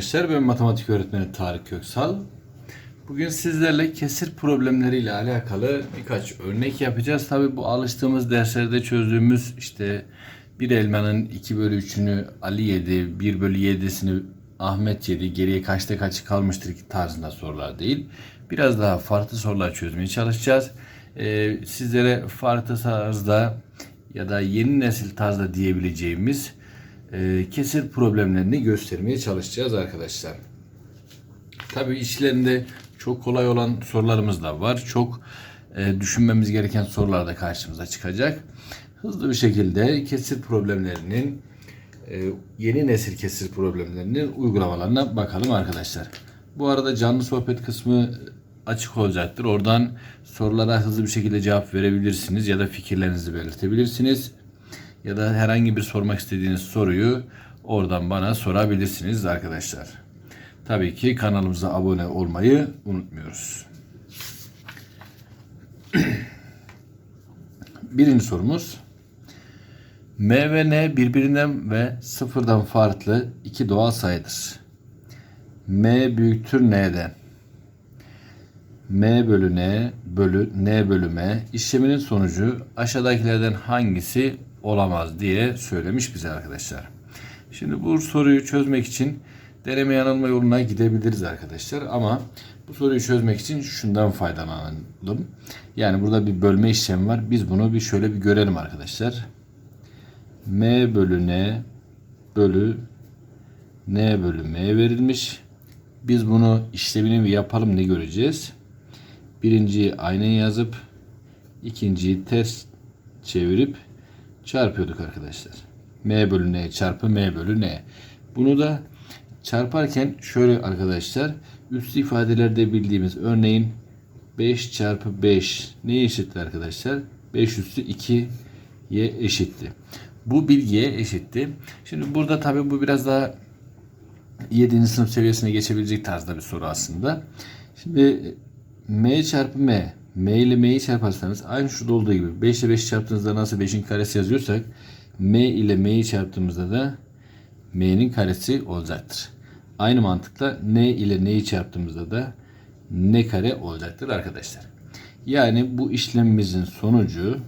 arkadaşlar. Ben matematik öğretmeni Tarık Köksal. Bugün sizlerle kesir problemleriyle alakalı birkaç örnek yapacağız. Tabi bu alıştığımız derslerde çözdüğümüz işte bir elmanın 2 bölü 3'ünü Ali yedi, 1 bölü 7'sini Ahmet yedi, geriye kaçta kaçı kalmıştır ki tarzında sorular değil. Biraz daha farklı sorular çözmeye çalışacağız. Ee, sizlere farklı tarzda ya da yeni nesil tarzda diyebileceğimiz e, kesir problemlerini göstermeye çalışacağız arkadaşlar. Tabii içlerinde çok kolay olan sorularımız da var. Çok e, düşünmemiz gereken sorular da karşımıza çıkacak. Hızlı bir şekilde kesir problemlerinin e, yeni nesil kesir problemlerinin uygulamalarına bakalım arkadaşlar. Bu arada canlı sohbet kısmı açık olacaktır. Oradan sorulara hızlı bir şekilde cevap verebilirsiniz ya da fikirlerinizi belirtebilirsiniz. Ya da herhangi bir sormak istediğiniz soruyu oradan bana sorabilirsiniz arkadaşlar. Tabii ki kanalımıza abone olmayı unutmuyoruz. Birinci sorumuz. M ve N birbirinden ve sıfırdan farklı iki doğal sayıdır. M büyüktür N'den. M bölü N bölü N bölü M işleminin sonucu aşağıdakilerden hangisi olamaz diye söylemiş bize arkadaşlar. Şimdi bu soruyu çözmek için deneme yanılma yoluna gidebiliriz arkadaşlar ama bu soruyu çözmek için şundan faydalanalım. Yani burada bir bölme işlemi var. Biz bunu bir şöyle bir görelim arkadaşlar. M bölü N bölü N bölü M verilmiş. Biz bunu işlemini bir yapalım ne göreceğiz? Birinciyi aynen yazıp ikinciyi ters çevirip çarpıyorduk arkadaşlar. M bölü N çarpı M bölü N. Bunu da çarparken şöyle arkadaşlar üstü ifadelerde bildiğimiz örneğin 5 çarpı 5 neye eşitti arkadaşlar? 5 üstü 2 y eşitti. Bu bilgiye eşitti. Şimdi burada tabii bu biraz daha 7. sınıf seviyesine geçebilecek tarzda bir soru aslında. Şimdi m çarpı m m ile m'yi çarparsanız aynı şurada olduğu gibi 5 ile 5 çarptığınızda nasıl 5'in karesi yazıyorsak m ile m'yi çarptığımızda da m'nin karesi olacaktır. Aynı mantıkla n ile n'yi çarptığımızda da n kare olacaktır arkadaşlar. Yani bu işlemimizin sonucu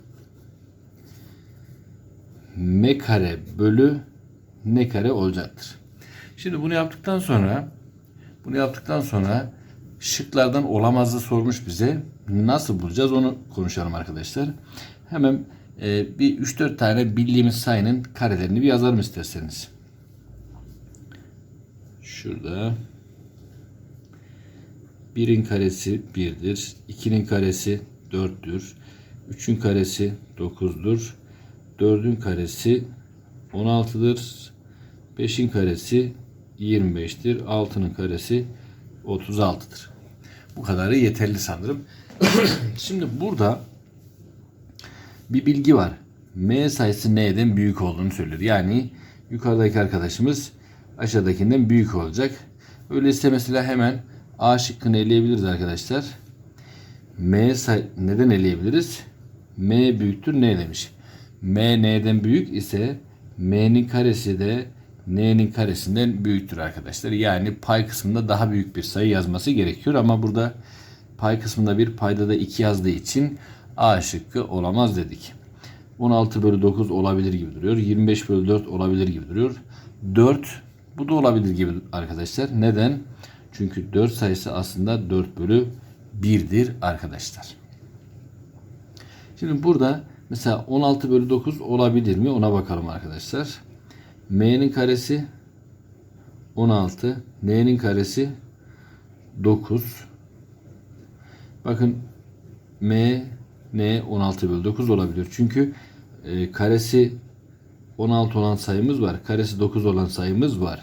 m kare bölü n kare olacaktır. Şimdi bunu yaptıktan sonra bunu yaptıktan sonra şıklardan olamazdı sormuş bize. Nasıl bulacağız onu konuşalım arkadaşlar. Hemen e, bir 3-4 tane bildiğimiz sayının karelerini bir yazalım isterseniz. Şurada 1'in karesi 1'dir. 2'nin karesi 4'tür. 3'ün karesi 9'dur. 4'ün karesi 16'dır. 5'in karesi 25'tir. 6'nın karesi 36'dır. Bu kadarı yeterli sanırım. Şimdi burada bir bilgi var. M sayısı N'den büyük olduğunu söylüyor. Yani yukarıdaki arkadaşımız aşağıdakinden büyük olacak. Öyleyse mesela hemen A şıkkını eleyebiliriz arkadaşlar. M say neden eleyebiliriz? M büyüktür N demiş. M N'den büyük ise M'nin karesi de N'nin karesinden büyüktür arkadaşlar. Yani pay kısmında daha büyük bir sayı yazması gerekiyor ama burada pay kısmında bir payda da 2 yazdığı için A şıkkı olamaz dedik. 16 bölü 9 olabilir gibi duruyor. 25 bölü 4 olabilir gibi duruyor. 4 bu da olabilir gibi arkadaşlar. Neden? Çünkü 4 sayısı aslında 4 bölü 1'dir arkadaşlar. Şimdi burada mesela 16 bölü 9 olabilir mi? Ona bakalım arkadaşlar. M'nin karesi 16. N'nin karesi 9. Bakın M, N 16 bölü 9 olabilir. Çünkü e, karesi 16 olan sayımız var. Karesi 9 olan sayımız var.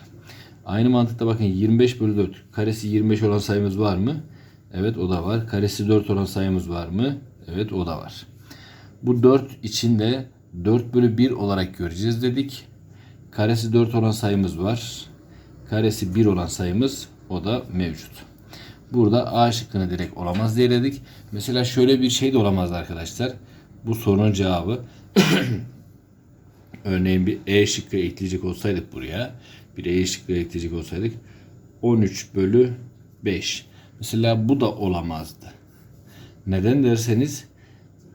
Aynı mantıkta bakın 25 bölü 4. Karesi 25 olan sayımız var mı? Evet o da var. Karesi 4 olan sayımız var mı? Evet o da var. Bu 4 içinde 4 bölü 1 olarak göreceğiz dedik. Karesi 4 olan sayımız var. Karesi 1 olan sayımız o da mevcut. Burada A şıkkını direkt olamaz diye dedik. Mesela şöyle bir şey de olamaz arkadaşlar. Bu sorunun cevabı Örneğin bir E şıkkı ekleyecek olsaydık buraya. Bir E şıkkı ekleyecek olsaydık. 13 bölü 5. Mesela bu da olamazdı. Neden derseniz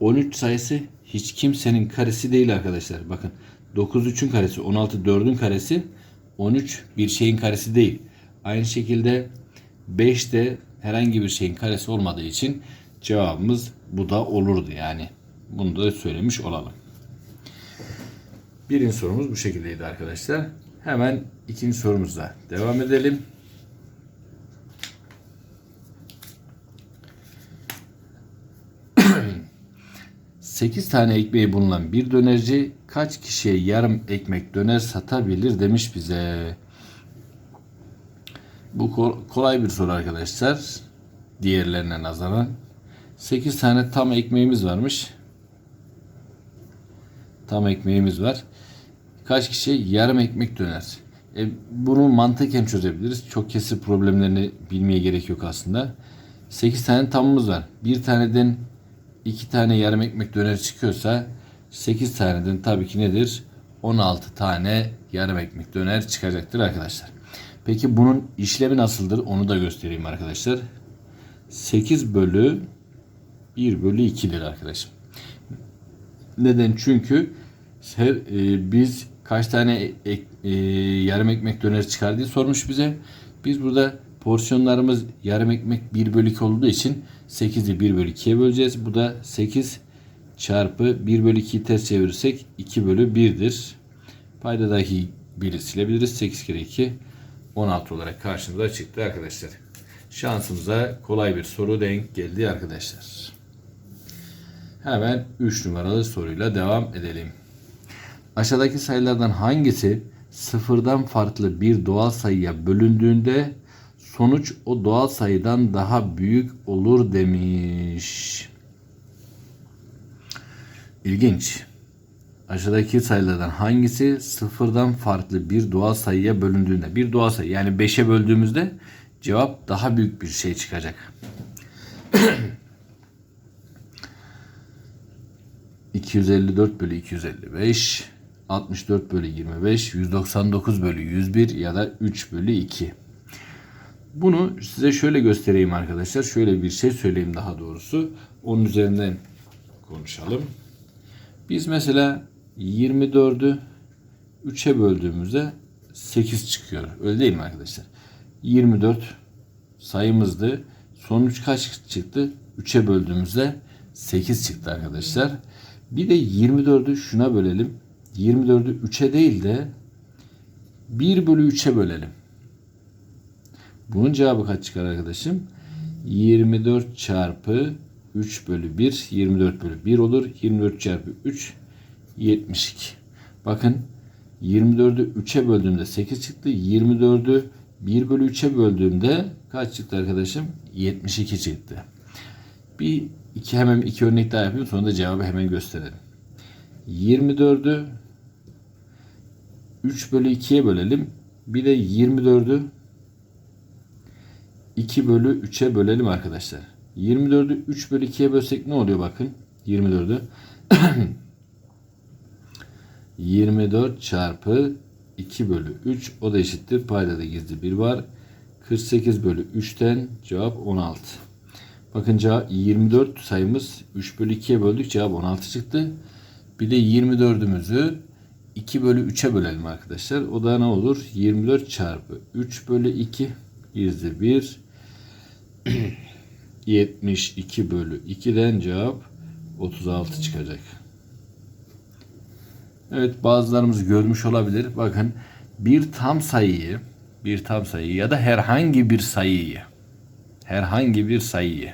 13 sayısı hiç kimsenin karesi değil arkadaşlar. Bakın 9 3'ün karesi, 16 4'ün karesi, 13 bir şeyin karesi değil. Aynı şekilde 5 de herhangi bir şeyin karesi olmadığı için cevabımız bu da olurdu yani. Bunu da söylemiş olalım. Birinci sorumuz bu şekildeydi arkadaşlar. Hemen ikinci sorumuzla devam edelim. Sekiz tane ekmeği bulunan bir dönerci kaç kişiye yarım ekmek döner satabilir demiş bize. Bu kol- kolay bir soru arkadaşlar. Diğerlerine nazaran. 8 tane tam ekmeğimiz varmış. Tam ekmeğimiz var. Kaç kişi yarım ekmek döner? E, bunu mantıken çözebiliriz. Çok kesir problemlerini bilmeye gerek yok aslında. 8 tane tamımız var. Bir taneden 2 tane yarım ekmek döner çıkıyorsa 8 taneden tabii ki nedir? 16 tane yarım ekmek döner çıkacaktır arkadaşlar. Peki bunun işlemi nasıldır? Onu da göstereyim arkadaşlar. 8 bölü 1 bölü 2'dir arkadaşım. Neden? Çünkü her, e, biz kaç tane ek, e, yarım ekmek döner çıkar diye sormuş bize. Biz burada porsiyonlarımız yarım ekmek 1 bölü 2 olduğu için 8'i 1 bölü 2'ye böleceğiz. Bu da 8 çarpı 1 bölü 2'yi ters çevirirsek 2 bölü 1'dir. Paydadaki 1'i silebiliriz. 8 kere 2 16 olarak karşımıza çıktı arkadaşlar. Şansımıza kolay bir soru denk geldi arkadaşlar. Hemen 3 numaralı soruyla devam edelim. Aşağıdaki sayılardan hangisi sıfırdan farklı bir doğal sayıya bölündüğünde sonuç o doğal sayıdan daha büyük olur demiş. İlginç. Aşağıdaki sayılardan hangisi sıfırdan farklı bir doğal sayıya bölündüğünde bir doğal sayı yani 5'e böldüğümüzde cevap daha büyük bir şey çıkacak. 254 bölü 255, 64 bölü 25, 199 bölü 101 ya da 3 bölü 2. Bunu size şöyle göstereyim arkadaşlar. Şöyle bir şey söyleyeyim daha doğrusu. Onun üzerinden konuşalım. Biz mesela 24'ü 3'e böldüğümüzde 8 çıkıyor. Öyle değil mi arkadaşlar? 24 sayımızdı. Sonuç kaç çıktı? 3'e böldüğümüzde 8 çıktı arkadaşlar. Bir de 24'ü şuna bölelim. 24'ü 3'e değil de 1 bölü 3'e bölelim. Bunun cevabı kaç çıkar arkadaşım? 24 çarpı 3 bölü 1 24 bölü 1 olur. 24 çarpı 3 72. Bakın 24'ü 3'e böldüğümde 8 çıktı. 24'ü 1 bölü 3'e böldüğümde kaç çıktı arkadaşım? 72 çıktı. Bir iki hemen iki örnek daha yapayım sonra da cevabı hemen gösterelim. 24'ü 3 bölü 2'ye bölelim. Bir de 24'ü 2 bölü 3'e bölelim arkadaşlar. 24'ü 3 bölü 2'ye bölsek ne oluyor bakın. 24'ü 24 çarpı 2 bölü 3 o da eşittir. Payda da gizli 1 var. 48 bölü 3'ten cevap 16. Bakın cevap 24 sayımız 3 bölü 2'ye böldük cevap 16 çıktı. Bir de 24'ümüzü 2 bölü 3'e bölelim arkadaşlar. O da ne olur? 24 çarpı 3 bölü 2 gizli 1 72 bölü 2'den cevap 36 çıkacak. Evet bazılarımız görmüş olabilir. Bakın bir tam sayıyı bir tam sayıyı ya da herhangi bir sayıyı herhangi bir sayıyı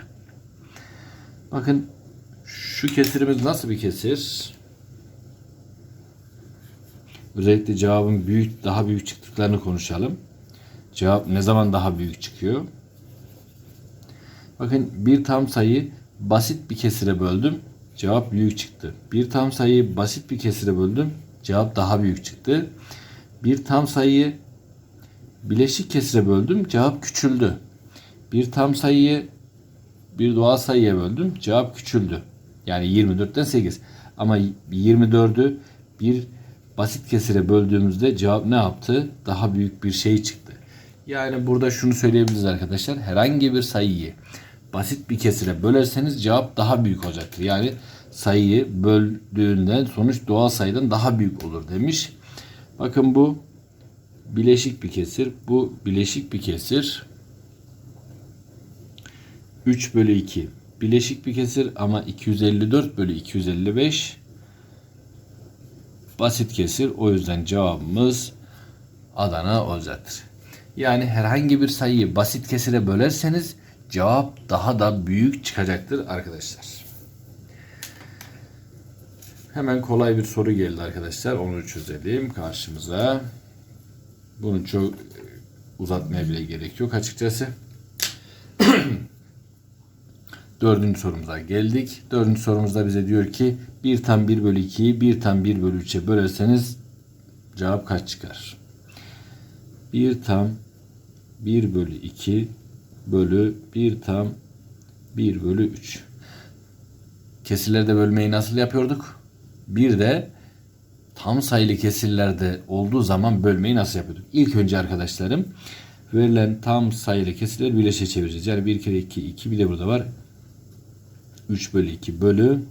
bakın şu kesirimiz nasıl bir kesir? Özellikle cevabın büyük daha büyük çıktıklarını konuşalım. Cevap ne zaman daha büyük çıkıyor? Bakın bir tam sayı basit bir kesire böldüm. Cevap büyük çıktı. Bir tam sayıyı basit bir kesire böldüm. Cevap daha büyük çıktı. Bir tam sayıyı bileşik kesire böldüm. Cevap küçüldü. Bir tam sayıyı bir doğal sayıya böldüm. Cevap küçüldü. Yani 24'ten 8. Ama 24'ü bir basit kesire böldüğümüzde cevap ne yaptı? Daha büyük bir şey çıktı. Yani burada şunu söyleyebiliriz arkadaşlar. Herhangi bir sayıyı basit bir kesire bölerseniz cevap daha büyük olacaktır. Yani sayıyı böldüğünden sonuç doğal sayıdan daha büyük olur demiş. Bakın bu bileşik bir kesir. Bu bileşik bir kesir. 3 bölü 2 bileşik bir kesir ama 254 bölü 255 basit kesir. O yüzden cevabımız Adana olacaktır. Yani herhangi bir sayıyı basit kesire bölerseniz cevap daha da büyük çıkacaktır arkadaşlar. Hemen kolay bir soru geldi arkadaşlar. Onu çözelim karşımıza. Bunu çok uzatmaya bile gerek yok açıkçası. Dördüncü sorumuza geldik. Dördüncü sorumuzda bize diyor ki 1 tam 1 bölü 2'yi 1 tam 1 bölü 3'e bölerseniz cevap kaç çıkar? 1 tam 1 bölü 2 bölü 1 tam 1 bölü 3. Kesirlerde bölmeyi nasıl yapıyorduk? Bir de tam sayılı kesirlerde olduğu zaman bölmeyi nasıl yapıyorduk? İlk önce arkadaşlarım verilen tam sayılı kesirleri birleşe çevireceğiz. Yani 1 kere 2, 2 bir de burada var. 3 bölü 2 bölü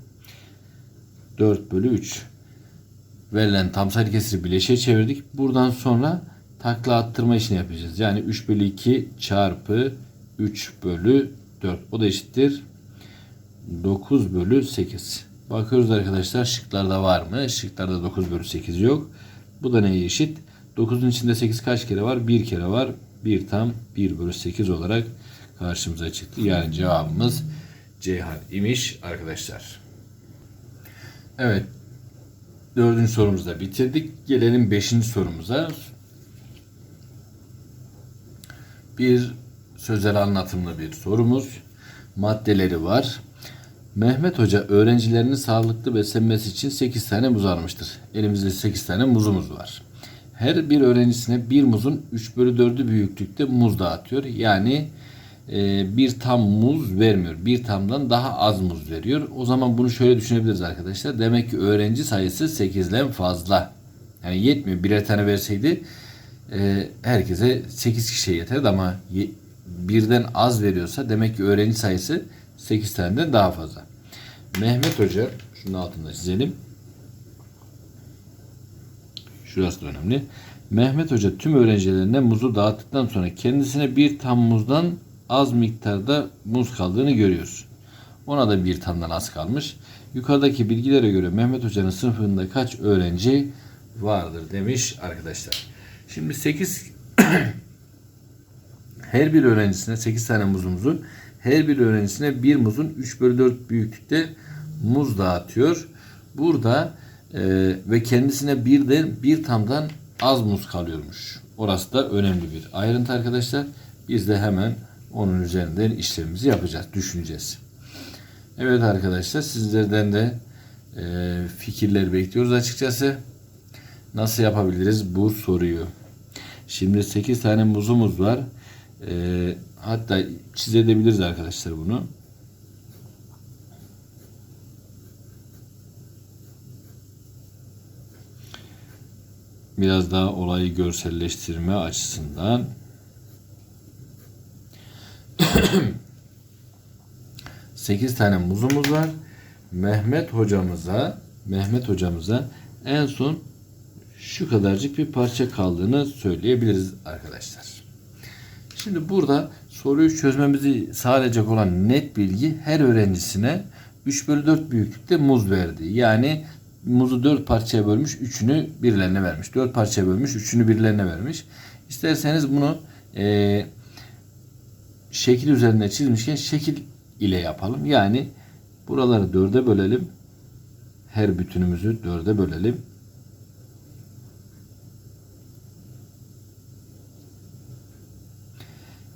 4 bölü 3. Verilen tam sayılı kesiri bileşe çevirdik. Buradan sonra takla attırma işini yapacağız. Yani 3 bölü 2 çarpı 3 bölü 4. O da eşittir 9 bölü 8. Bakıyoruz arkadaşlar şıklarda var mı? Şıklarda 9 bölü 8 yok. Bu da neye eşit? 9'un içinde 8 kaç kere var? 1 kere var. 1 tam 1 bölü 8 olarak karşımıza çıktı. Yani cevabımız Ceyhan imiş arkadaşlar. Evet. Dördüncü sorumuzu da bitirdik. Gelelim beşinci sorumuza. Bir sözel anlatımlı bir sorumuz. Maddeleri var. Mehmet Hoca öğrencilerinin sağlıklı beslenmesi için 8 tane muz almıştır. Elimizde 8 tane muzumuz var. Her bir öğrencisine bir muzun 3 bölü 4'ü büyüklükte muz dağıtıyor. Yani e, bir tam muz vermiyor. Bir tamdan daha az muz veriyor. O zaman bunu şöyle düşünebiliriz arkadaşlar. Demek ki öğrenci sayısı 8'den fazla. Yani yetmiyor. Birer tane verseydi e, herkese 8 kişiye yeterdi ama birden az veriyorsa demek ki öğrenci sayısı 8 taneden daha fazla. Mehmet Hoca şunun altında çizelim. Şurası da önemli. Mehmet Hoca tüm öğrencilerine muzu dağıttıktan sonra kendisine bir tam muzdan az miktarda muz kaldığını görüyoruz. Ona da bir tamdan az kalmış. Yukarıdaki bilgilere göre Mehmet Hoca'nın sınıfında kaç öğrenci vardır demiş arkadaşlar. Şimdi 8 her bir öğrencisine 8 tane muzumuzu her bir öğrencisine bir muzun 3 bölü 4 büyüklükte muz dağıtıyor. Burada e, ve kendisine bir de bir tamdan az muz kalıyormuş. Orası da önemli bir ayrıntı arkadaşlar. Biz de hemen onun üzerinden işlemimizi yapacağız, düşüneceğiz. Evet arkadaşlar sizlerden de e, fikirler bekliyoruz açıkçası. Nasıl yapabiliriz bu soruyu? Şimdi 8 tane muzumuz var. E, hatta çizebiliriz arkadaşlar bunu. Biraz daha olayı görselleştirme açısından 8 tane muzumuz var. Mehmet hocamıza Mehmet hocamıza en son şu kadarcık bir parça kaldığını söyleyebiliriz arkadaşlar. Şimdi burada soruyu çözmemizi sağlayacak olan net bilgi her öğrencisine 3 bölü 4 büyüklükte muz verdi. Yani muzu 4 parçaya bölmüş, 3'ünü birilerine vermiş. 4 parçaya bölmüş, 3'ünü birilerine vermiş. İsterseniz bunu e, şekil üzerinde çizmişken şekil ile yapalım. Yani buraları dörde bölelim. Her bütünümüzü dörde bölelim.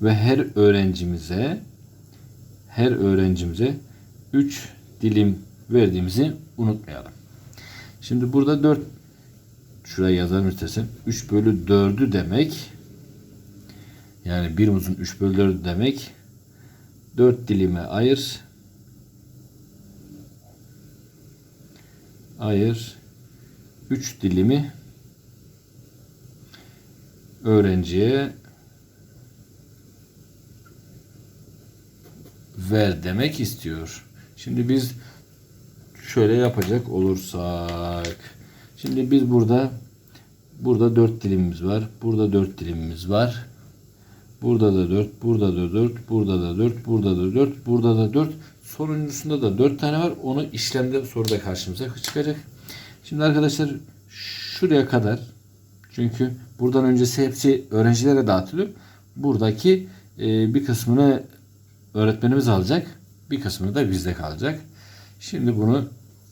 Ve her öğrencimize her öğrencimize 3 dilim verdiğimizi unutmayalım. Şimdi burada 4 şuraya yazalım istersen 3 bölü 4'ü demek yani bir muzun 3 bölü 4 demek 4 dilime ayır ayır 3 dilimi öğrenciye ver demek istiyor. Şimdi biz şöyle yapacak olursak. Şimdi biz burada burada 4 dilimimiz var. Burada 4 dilimimiz var. Burada da 4, burada da 4, burada da 4, burada da 4, burada da 4. Sonuncusunda da 4 tane var. Onu işlemde soruda karşımıza çıkacak. Şimdi arkadaşlar şuraya kadar çünkü buradan öncesi hepsi öğrencilere dağıtılıyor. Buradaki e, bir kısmını öğretmenimiz alacak. Bir kısmını da bizde kalacak. Şimdi bunu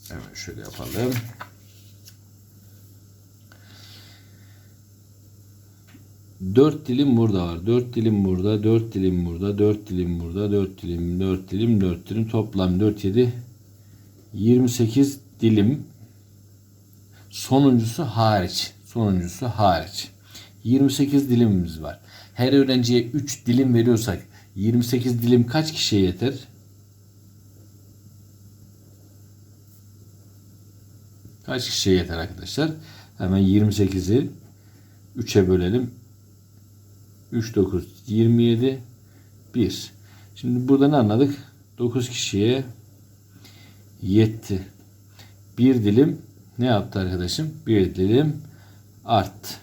hemen şöyle yapalım. Dört dilim burada var. Dört dilim burada, dört dilim burada, dört dilim burada, dört dilim, dört dilim, dört dilim. Toplam dört yedi. 28 dilim. Sonuncusu hariç. Sonuncusu hariç. 28 dilimimiz var. Her öğrenciye 3 dilim veriyorsak 28 dilim kaç kişiye yeter? Kaç kişiye yeter arkadaşlar? Hemen 28'i 3'e bölelim. 3 9 27 1. Şimdi burada ne anladık? 9 kişiye yetti. Bir dilim ne yaptı arkadaşım? Bir dilim arttı.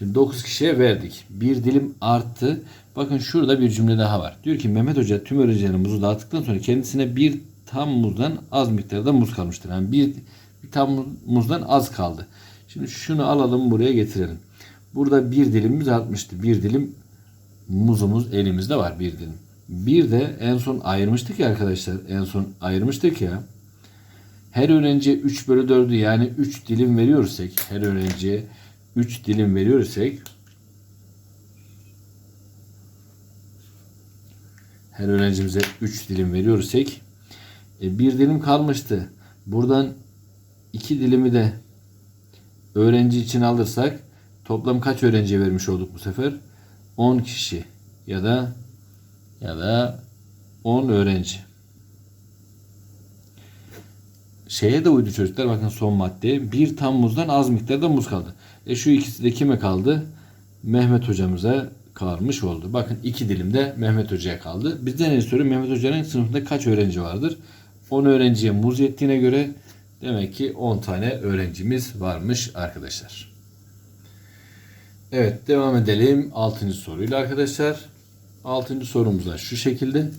Şimdi 9 kişiye verdik. Bir dilim arttı. Bakın şurada bir cümle daha var. Diyor ki Mehmet Hoca tüm öğrencilere muzu dağıttıktan sonra kendisine bir tam muzdan az miktarda muz kalmıştır. Yani bir, bir tam muzdan az kaldı. Şimdi şunu alalım buraya getirelim. Burada bir dilimimiz artmıştı. Bir dilim muzumuz elimizde var bir dilim. Bir de en son ayırmıştık ya arkadaşlar. En son ayırmıştık ya. Her öğrenciye 3 bölü 4'ü yani 3 dilim veriyorsak her öğrenciye 3 dilim veriyorsak her öğrencimize 3 dilim veriyorsak e, bir dilim kalmıştı. Buradan 2 dilimi de öğrenci için alırsak toplam kaç öğrenciye vermiş olduk bu sefer? 10 kişi ya da ya da 10 öğrenci. Şeye de uydu çocuklar bakın son maddeye. Bir tam muzdan az miktarda muz kaldı. E şu ikisi de kime kaldı? Mehmet hocamıza kalmış oldu. Bakın iki dilim de Mehmet hocaya kaldı. Bizden ne soruyor? Mehmet hocanın sınıfında kaç öğrenci vardır? 10 öğrenciye muz yettiğine göre demek ki 10 tane öğrencimiz varmış arkadaşlar. Evet devam edelim 6. soruyla arkadaşlar. 6. sorumuz da şu şekilde.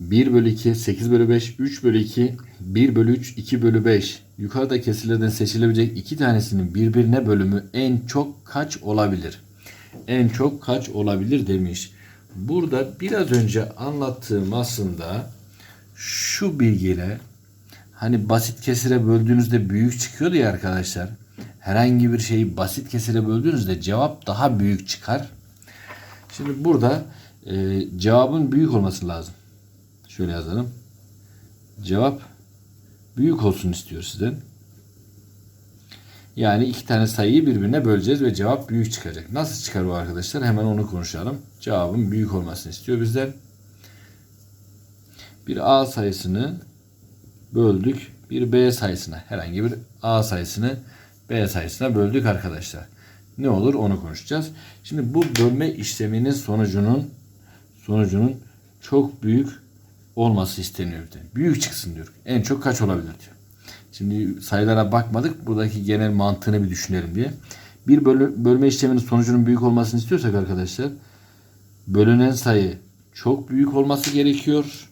1 bölü 2, 8 bölü 5, 3 bölü 2, 1 bölü 3, 2 bölü 5. Yukarıda kesilerden seçilebilecek iki tanesinin birbirine bölümü en çok kaç olabilir? En çok kaç olabilir demiş. Burada biraz önce anlattığım aslında şu bilgiyle hani basit kesire böldüğünüzde büyük çıkıyordu ya arkadaşlar. Herhangi bir şeyi basit kesire böldüğünüzde cevap daha büyük çıkar. Şimdi burada e, cevabın büyük olması lazım. Şöyle yazalım. Cevap büyük olsun istiyor sizden. Yani iki tane sayıyı birbirine böleceğiz ve cevap büyük çıkacak. Nasıl çıkar bu arkadaşlar? Hemen onu konuşalım. Cevabın büyük olmasını istiyor bizden. Bir A sayısını böldük. Bir B sayısına herhangi bir A sayısını B sayısına böldük arkadaşlar. Ne olur onu konuşacağız. Şimdi bu bölme işleminin sonucunun sonucunun çok büyük olması isteniyor. Büyük çıksın diyor. En çok kaç olabilir diyor. Şimdi sayılara bakmadık. Buradaki genel mantığını bir düşünelim diye. Bir bölme işleminin sonucunun büyük olmasını istiyorsak arkadaşlar bölünen sayı çok büyük olması gerekiyor.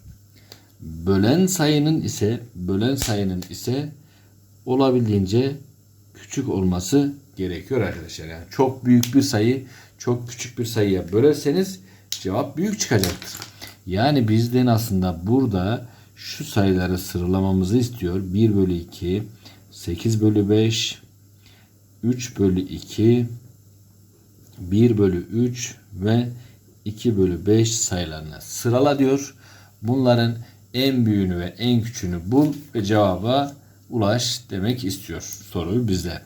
Bölen sayının ise bölen sayının ise olabildiğince küçük olması gerekiyor arkadaşlar. Yani çok büyük bir sayı çok küçük bir sayıya bölerseniz cevap büyük çıkacaktır. Yani bizden aslında burada şu sayıları sıralamamızı istiyor. 1 bölü 2, 8 bölü 5, 3 bölü 2, 1 bölü 3 ve 2 bölü 5 sayılarını sırala diyor. Bunların en büyüğünü ve en küçüğünü bul ve cevaba ulaş demek istiyor soruyu bize.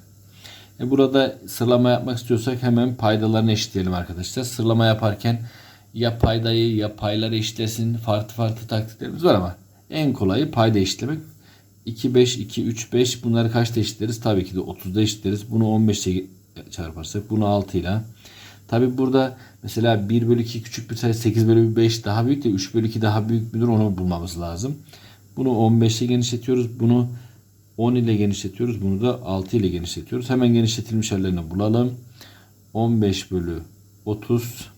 E burada sıralama yapmak istiyorsak hemen paydalarını eşitleyelim arkadaşlar. Sıralama yaparken ya paydayı ya payları eşitlesin. Farklı farklı taktiklerimiz var ama en kolayı payda eşitlemek. 2, 5, 2, 3, 5 bunları kaçta eşitleriz? Tabii ki de 30'da eşitleriz. Bunu 15 ile çarparsak bunu 6 ile Tabi burada mesela 1 bölü 2 küçük bir sayı 8 bölü 5 daha büyük de 3 bölü 2 daha büyük müdür onu bulmamız lazım. Bunu 15 ile genişletiyoruz. Bunu 10 ile genişletiyoruz. Bunu da 6 ile genişletiyoruz. Hemen genişletilmiş hallerini bulalım. 15 bölü 30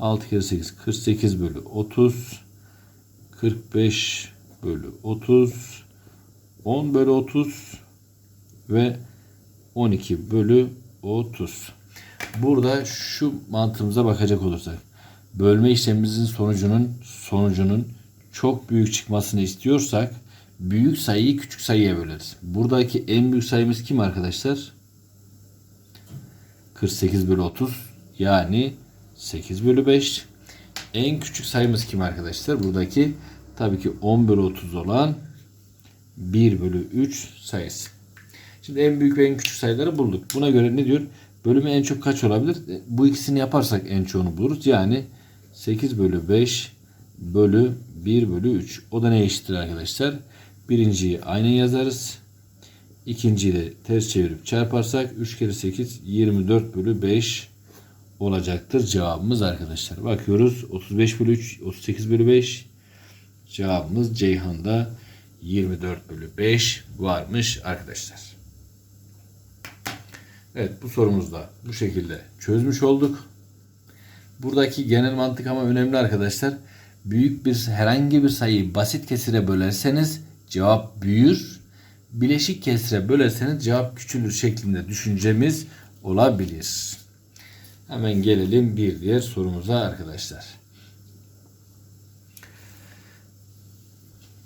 6 kere 8 48 bölü 30 45 bölü 30 10 bölü 30 ve 12 bölü 30. Burada şu mantığımıza bakacak olursak bölme işlemimizin sonucunun sonucunun çok büyük çıkmasını istiyorsak büyük sayıyı küçük sayıya böleriz. Buradaki en büyük sayımız kim arkadaşlar? 48 bölü 30 yani 8 bölü 5. En küçük sayımız kim arkadaşlar? Buradaki tabii ki 10 bölü 30 olan 1 bölü 3 sayısı. Şimdi en büyük ve en küçük sayıları bulduk. Buna göre ne diyor? Bölümü en çok kaç olabilir? E, Bu ikisini yaparsak en çoğunu buluruz. Yani 8 bölü 5 bölü 1 bölü 3. O da ne eşittir arkadaşlar? Birinciyi aynen yazarız. İkinciyi de ters çevirip çarparsak 3 kere 8 24 bölü 5 olacaktır cevabımız arkadaşlar. Bakıyoruz 35 bölü 3 38 bölü 5 cevabımız Ceyhan'da 24 bölü 5 varmış arkadaşlar. Evet bu sorumuzda bu şekilde çözmüş olduk. Buradaki genel mantık ama önemli arkadaşlar. Büyük bir herhangi bir sayıyı basit kesire bölerseniz cevap büyür. Bileşik kesire bölerseniz cevap küçülür şeklinde düşüncemiz olabilir. Hemen gelelim bir diğer sorumuza arkadaşlar.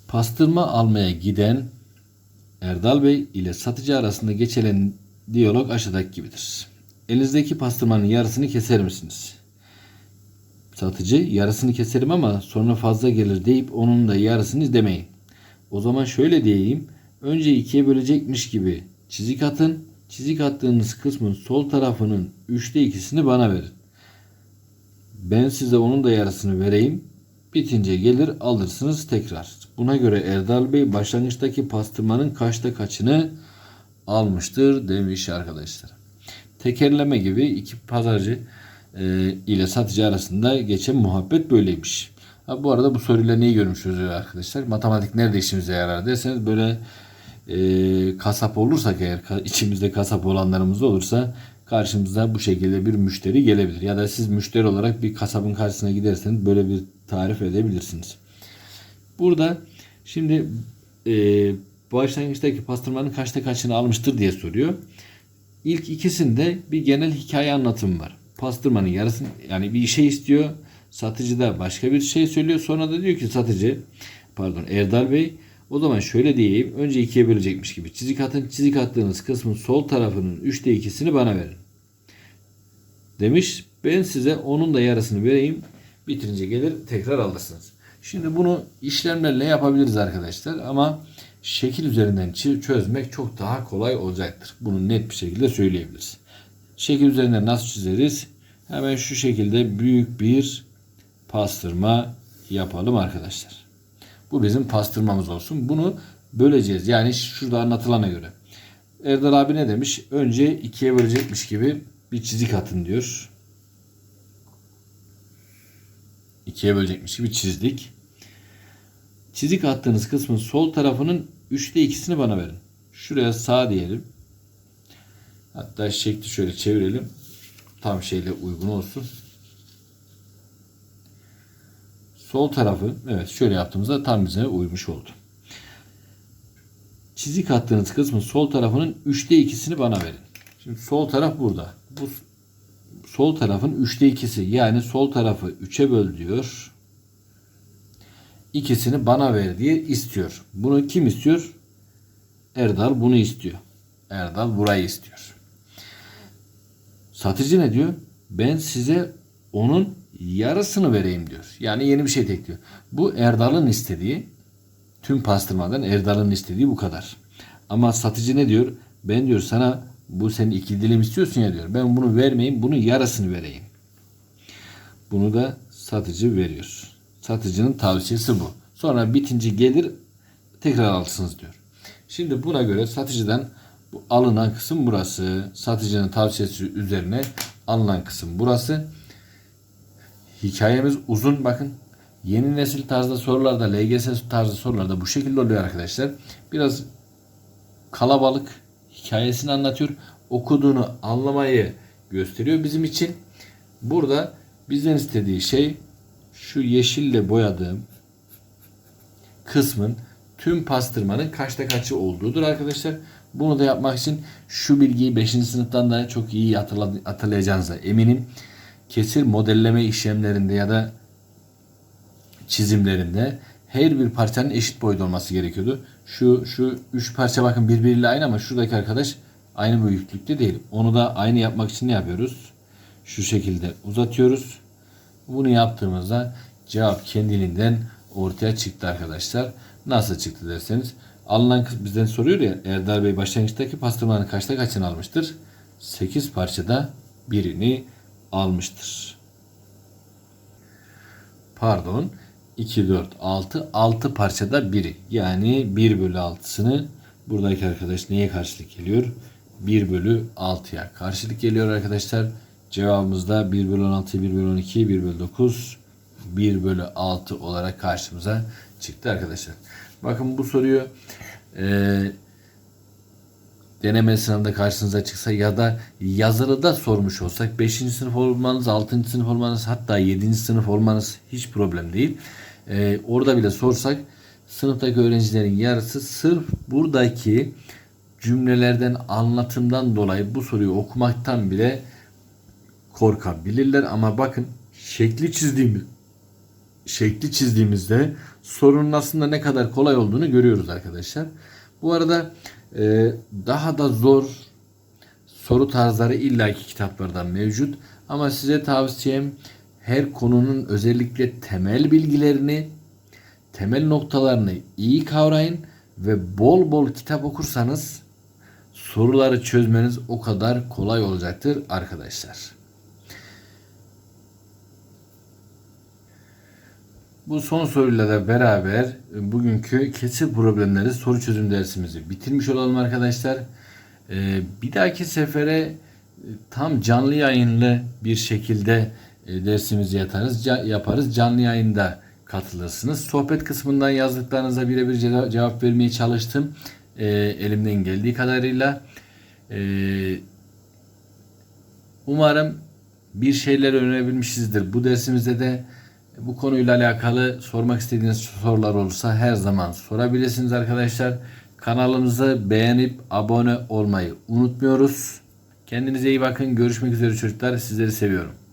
Pastırma almaya giden Erdal Bey ile satıcı arasında geçen diyalog aşağıdaki gibidir. Elinizdeki pastırmanın yarısını keser misiniz? Satıcı yarısını keserim ama sonra fazla gelir deyip onun da yarısını demeyin. O zaman şöyle diyeyim. Önce ikiye bölecekmiş gibi çizik atın. Çizik attığınız kısmın sol tarafının üçte ikisini bana verin. Ben size onun da yarısını vereyim. Bitince gelir alırsınız tekrar. Buna göre Erdal Bey başlangıçtaki pastırmanın kaçta kaçını almıştır demiş arkadaşlar. Tekerleme gibi iki pazarcı e, ile satıcı arasında geçen muhabbet böyleymiş. Ha, bu arada bu soruyla neyi görmüşüz arkadaşlar? Matematik nerede işimize yarar derseniz böyle e, kasap olursak eğer içimizde kasap olanlarımız olursa karşımıza bu şekilde bir müşteri gelebilir. Ya da siz müşteri olarak bir kasabın karşısına giderseniz böyle bir tarif edebilirsiniz. Burada şimdi e, başlangıçtaki pastırmanın kaçta kaçını almıştır diye soruyor. İlk ikisinde bir genel hikaye anlatımı var. Pastırmanın yarısını yani bir şey istiyor. Satıcı da başka bir şey söylüyor. Sonra da diyor ki satıcı pardon Erdal Bey o zaman şöyle diyeyim. Önce ikiye bölecekmiş gibi. Çizik atın. Çizik attığınız kısmın sol tarafının üçte ikisini bana verin. Demiş. Ben size onun da yarısını vereyim. Bitirince gelir tekrar alırsınız. Şimdi bunu işlemlerle yapabiliriz arkadaşlar. Ama şekil üzerinden çözmek çok daha kolay olacaktır. Bunu net bir şekilde söyleyebiliriz. Şekil üzerinden nasıl çizeriz? Hemen şu şekilde büyük bir pastırma yapalım arkadaşlar. Bu bizim pastırmamız olsun. Bunu böleceğiz. Yani şurada anlatılana göre. Erdal abi ne demiş? Önce ikiye bölecekmiş gibi bir çizik atın diyor. İkiye bölecekmiş gibi çizdik. Çizik attığınız kısmın sol tarafının üçte ikisini bana verin. Şuraya sağ diyelim. Hatta şekli şöyle çevirelim. Tam şeyle uygun olsun. Sol tarafı evet şöyle yaptığımızda tam bize uymuş oldu. Çizik attığınız kısmın sol tarafının üçte ikisini bana verin. Şimdi sol taraf burada. Bu sol tarafın üçte ikisi yani sol tarafı üçe böl diyor. İkisini bana ver diye istiyor. Bunu kim istiyor? Erdal bunu istiyor. Erdal burayı istiyor. Satıcı ne diyor? Ben size onun yarısını vereyim diyor. Yani yeni bir şey tekliyor. Bu Erdal'ın istediği tüm pastırmadan Erdal'ın istediği bu kadar. Ama satıcı ne diyor? Ben diyor sana bu senin iki dilim istiyorsun ya diyor. Ben bunu vermeyeyim, bunun yarısını vereyim. Bunu da satıcı veriyor. Satıcının tavsiyesi bu. Sonra bitince gelir tekrar alırsınız diyor. Şimdi buna göre satıcıdan bu alınan kısım burası. Satıcının tavsiyesi üzerine alınan kısım burası. Hikayemiz uzun bakın. Yeni nesil tarzda sorularda, LGS tarzı sorularda bu şekilde oluyor arkadaşlar. Biraz kalabalık hikayesini anlatıyor. Okuduğunu anlamayı gösteriyor bizim için. Burada bizden istediği şey şu yeşille boyadığım kısmın tüm pastırmanın kaçta kaçı olduğudur arkadaşlar. Bunu da yapmak için şu bilgiyi 5. sınıftan da çok iyi hatırla- hatırlayacağınıza eminim. Kesir modelleme işlemlerinde ya da çizimlerinde her bir parçanın eşit boyda olması gerekiyordu. Şu şu üç parça bakın birbiriyle aynı ama şuradaki arkadaş aynı büyüklükte değil. Onu da aynı yapmak için ne yapıyoruz? Şu şekilde uzatıyoruz. Bunu yaptığımızda cevap kendiliğinden ortaya çıktı arkadaşlar. Nasıl çıktı derseniz alınan bizden soruyor ya Erdal Bey başlangıçtaki pastırmanın kaçta kaçını almıştır? 8 parçada birini almıştır. Pardon 2, 4, 6, 6 parçada biri. Yani 1 bölü 6'sını buradaki arkadaş neye karşılık geliyor? 1 bölü 6'ya karşılık geliyor arkadaşlar. Cevabımız da 1 bölü 16, 1 bölü 12, 1 bölü 9, 1 bölü 6 olarak karşımıza çıktı arkadaşlar. Bakın bu soruyu eee deneme sınavında karşınıza çıksa ya da yazılıda sormuş olsak 5. sınıf olmanız, 6. sınıf olmanız hatta 7. sınıf olmanız hiç problem değil. Ee, orada bile sorsak sınıftaki öğrencilerin yarısı sırf buradaki cümlelerden anlatımdan dolayı bu soruyu okumaktan bile korkabilirler ama bakın şekli çizdiğimiz şekli çizdiğimizde sorunun aslında ne kadar kolay olduğunu görüyoruz arkadaşlar. Bu arada daha da zor soru tarzları illaki kitaplardan mevcut. Ama size tavsiyem her konunun özellikle temel bilgilerini, temel noktalarını iyi kavrayın ve bol bol kitap okursanız soruları çözmeniz o kadar kolay olacaktır arkadaşlar. Bu son soruyla da beraber e, bugünkü kesir problemleri soru çözüm dersimizi bitirmiş olalım arkadaşlar. Ee, bir dahaki sefere e, tam canlı yayınlı bir şekilde e, dersimizi yaparız, ca- yaparız. Canlı yayında katılırsınız. Sohbet kısmından yazdıklarınıza birebir ceva- cevap vermeye çalıştım. Elimden geldiği kadarıyla. Umarım bir şeyler öğrenebilmişizdir. Bu dersimizde de bu konuyla alakalı sormak istediğiniz sorular olursa her zaman sorabilirsiniz arkadaşlar. Kanalımızı beğenip abone olmayı unutmuyoruz. Kendinize iyi bakın. Görüşmek üzere çocuklar. Sizleri seviyorum.